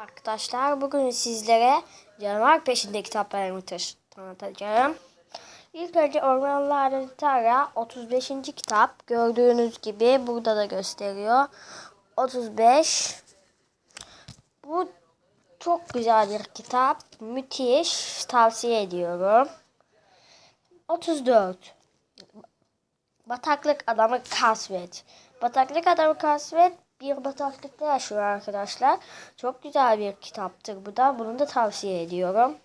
Arkadaşlar bugün sizlere canavar peşinde kitaplarımı tanıtacağım. İlk önce Ormanlarda Tara 35. kitap. Gördüğünüz gibi burada da gösteriyor. 35. Bu çok güzel bir kitap. Müthiş. Tavsiye ediyorum. 34. Bataklık adamı kasvet. Bataklık adamı kasvet bir bataklıkta yaşıyor arkadaşlar. Çok güzel bir kitaptır bu da. Bunu da tavsiye ediyorum.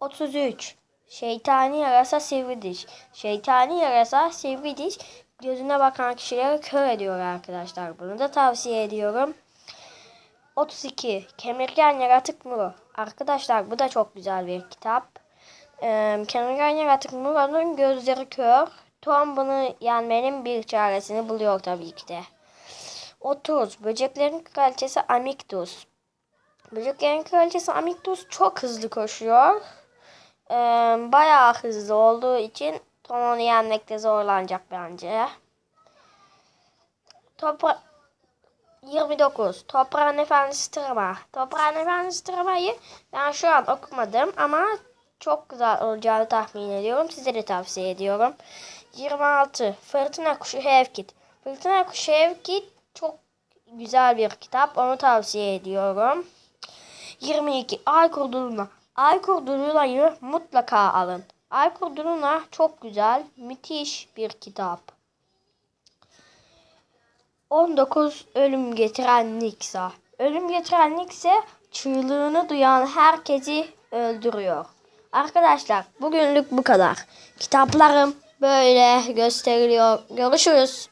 33. Şeytani yarasa sivri diş. Şeytani yarasa sivri diş gözüne bakan kişileri kör ediyor arkadaşlar. Bunu da tavsiye ediyorum. 32. Kemirgen Yaratık Muro. Arkadaşlar bu da çok güzel bir kitap. Ee, Kemirgen Yaratık Muro'nun gözleri kör. Tom bunu yenmenin bir çaresini buluyor tabii ki de. 30. Böceklerin kraliçesi Amictus. Böceklerin kraliçesi Amictus çok hızlı koşuyor. Ee, bayağı hızlı olduğu için Tom onu yenmekte zorlanacak bence. Topra 29. Toprağın Efendisi Tırma. Toprağın Efendisi Tırma'yı ben şu an okumadım ama çok güzel olacağını tahmin ediyorum. Size de tavsiye ediyorum. 26. Fırtına Kuşu Hevkit. Fırtına Kuşu Hevkit çok güzel bir kitap. Onu tavsiye ediyorum. 22. Ay Kurduluna. Ay Kurduluna'yı mutlaka alın. Ay Kurduluna çok güzel, müthiş bir kitap. 19 ölüm getiren Nixa. Ölüm getiren Nixa çığlığını duyan herkesi öldürüyor. Arkadaşlar bugünlük bu kadar. Kitaplarım böyle gösteriliyor. Görüşürüz.